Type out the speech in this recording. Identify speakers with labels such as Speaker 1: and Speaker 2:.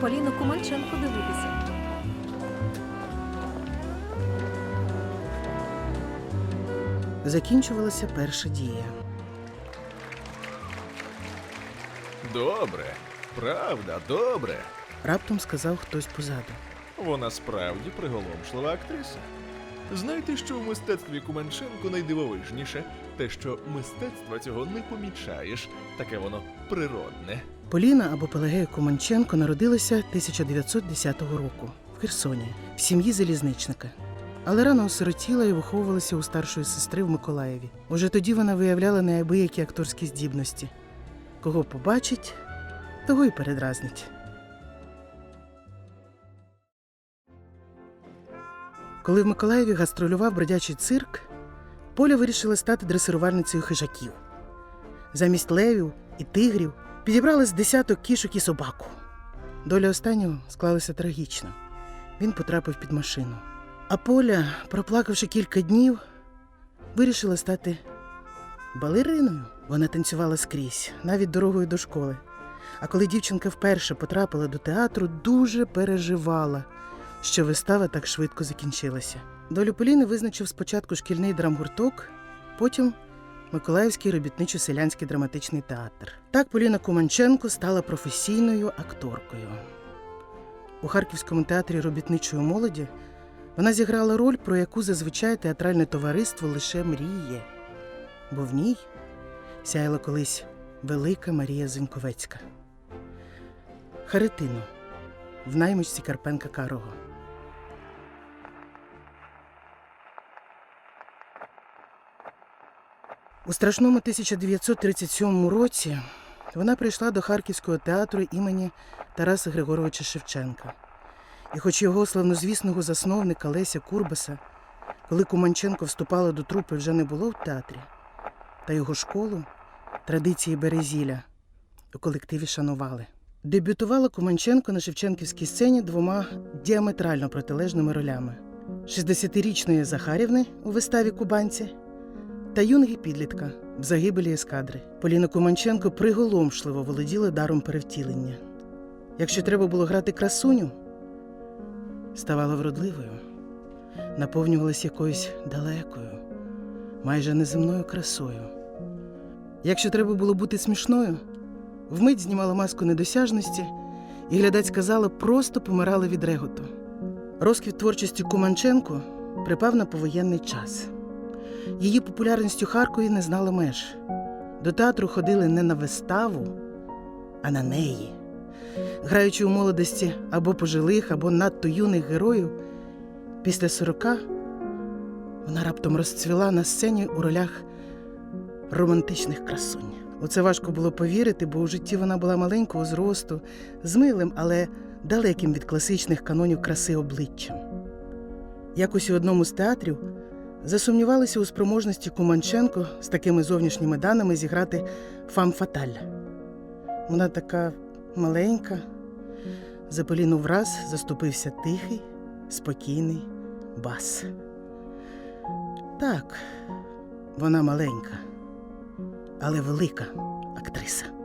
Speaker 1: Поліну Куманченко дивитися.
Speaker 2: Закінчувалася перша дія.
Speaker 3: Добре, правда, добре.
Speaker 2: Раптом сказав хтось позаду.
Speaker 3: Вона справді приголомшлива актриса. Знаєте, що в мистецтві Куманченко найдивовижніше? Те, що мистецтва цього не помічаєш, таке воно природне.
Speaker 2: Поліна або Пелагея Куманченко народилася 1910 року в Херсоні в сім'ї залізничника. Але рано осиротіла і виховувалася у старшої сестри в Миколаєві. Уже тоді вона виявляла неабиякі акторські здібності. Кого побачить, того й передразнить. Коли в Миколаєві гастролював бродячий цирк, Поля вирішила стати дресирувальницею хижаків. Замість левів і тигрів підібрали з десяток кішок і собаку. Доля останнього склалася трагічно. Він потрапив під машину. А Поля, проплакавши кілька днів, вирішила стати балериною. Вона танцювала скрізь, навіть дорогою до школи. А коли дівчинка вперше потрапила до театру, дуже переживала, що вистава так швидко закінчилася. Долю Поліни визначив спочатку шкільний драмгурток, потім Миколаївський робітничо-селянський драматичний театр. Так Поліна Куманченко стала професійною акторкою. У Харківському театрі робітничої молоді вона зіграла роль, про яку зазвичай театральне товариство лише мріє, бо в ній сяяла колись велика Марія Зеньковецька. Харитину в наймичці Карпенка Карого. У страшному 1937 році вона прийшла до Харківського театру імені Тараса Григоровича Шевченка. І хоч його славнозвісного засновника Леся Курбаса, коли Куманченко вступала до трупи, вже не було в театрі, та його школу традиції Березіля у колективі шанували. Дебютувала Куманченко на Шевченківській сцені двома діаметрально протилежними ролями: 60-річної Захарівни у виставі Кубанці та юнги підлітка в загибелі ескадри. Поліна Куманченко приголомшливо володіла даром перевтілення. Якщо треба було грати красуню, ставала вродливою, наповнювалась якоюсь далекою, майже неземною красою. Якщо треба було бути смішною, вмить знімала маску недосяжності, і глядач казала, просто помирала від реготу. Розквіт творчості Куманченко припав на повоєнний час. Її популярність у Харкові не знала меж. До театру ходили не на виставу, а на неї. Граючи у молодості або пожилих, або надто юних героїв, після сорока вона раптом розцвіла на сцені у ролях романтичних красунь. У це важко було повірити, бо у житті вона була маленького зросту, з милим, але далеким від класичних канонів краси обличчям. Якось у одному з театрів засумнівалися у спроможності Куманченко з такими зовнішніми даними зіграти фам фаталь. Вона така маленька. За враз заступився тихий, спокійний бас. Так, вона маленька, але велика актриса.